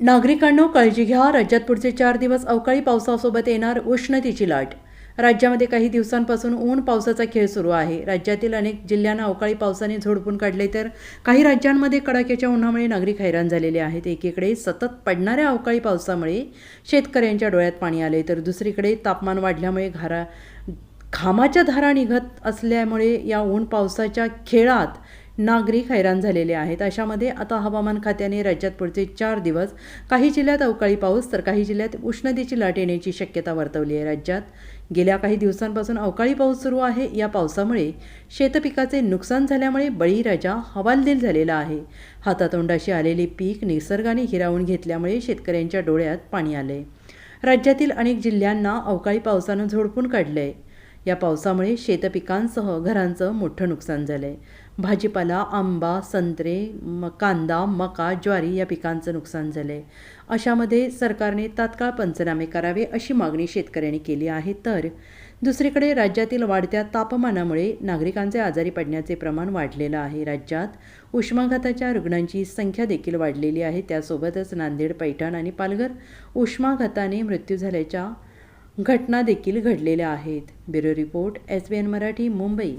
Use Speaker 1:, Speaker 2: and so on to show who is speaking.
Speaker 1: नागरिकांनो काळजी घ्या. राज्यात पुढचे चार दिवस अवकाळी पावसासोबत येणार उष्णतेची लाट. राज्यामध्ये काही दिवसांपासून ऊन पावसाचा खेळ सुरू आहे. राज्यातील अनेक जिल्ह्यांना अवकाळी पावसाने झोडपून काढले तर काही राज्यांमध्ये कडाक्याच्या उन्हामुळे नागरिक हैराण झालेले आहेत. एकीकडे सतत पडणाऱ्या अवकाळी पावसामुळे शेतकऱ्यांच्या डोळ्यात पाणी आले तर दुसरीकडे तापमान वाढल्यामुळे घरा घामाच्या धारा निघत असल्यामुळे या ऊन पावसाच्या खेळात नागरिक हैराण झालेले आहेत. अशामध्ये आता हवामान खात्याने राज्यात पुढचे चार दिवस काही जिल्ह्यात अवकाळी पाऊस तर काही जिल्ह्यात उष्णतेची लाट येण्याची शक्यता वर्तवली आहे राज्यात. गेल्या काही दिवसांपासून अवकाळी पाऊस सुरू आहे. या पावसामुळे शेतपिकाचे नुकसान झाल्यामुळे बळीराजा हवालदिल झालेला आहे. हातातोंडाशी आलेले पीक निसर्गाने हिरावून घेतल्यामुळे शेतकऱ्यांच्या डोळ्यात पाणी आले राज्यातील अनेक जिल्ह्यांना अवकाळी पावसानं झोडपून काढलं आहे या पावसामुळे शेतपिकांसह घरांचं मोठं नुकसान झालं आहे भाजीपाला आंबा संत्रे म कांदा मका ज्वारी या पिकांचं नुकसान झालं आहे अशामध्ये सरकारने तात्काळ पंचनामे करावे अशी मागणी शेतकऱ्यांनी केली आहे. तर दुसरीकडे राज्यातील वाढत्या तापमानामुळे नागरिकांचे आजारी पडण्याचे प्रमाण वाढलेलं आहे. राज्यात उष्माघाताच्या रुग्णांची संख्या देखील वाढलेली आहे. त्यासोबतच नांदेड पैठण आणि पालघर उष्माघाताने मृत्यू झाल्याच्या घटना देखील घडलेल्या आहेत. Bureau report S B N Marathi Mumbai.